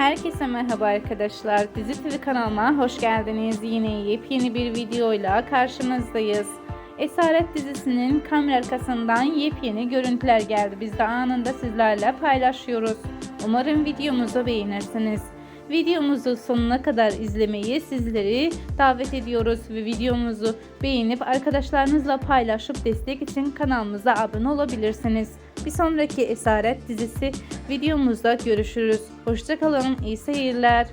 Herkese merhaba arkadaşlar. Dizi TV kanalıma hoş geldiniz. Yine yepyeni bir videoyla karşınızdayız. Esaret dizisinin kamera arkasından yepyeni görüntüler geldi. Biz de anında sizlerle paylaşıyoruz. Umarım videomuzu beğenirsiniz. Videomuzu sonuna kadar izlemeyi sizleri davet ediyoruz ve videomuzu beğenip arkadaşlarınızla paylaşıp destek için kanalımıza abone olabilirsiniz. Bir sonraki Esaret dizisi videomuzda görüşürüz. Hoşçakalın, iyi seyirler.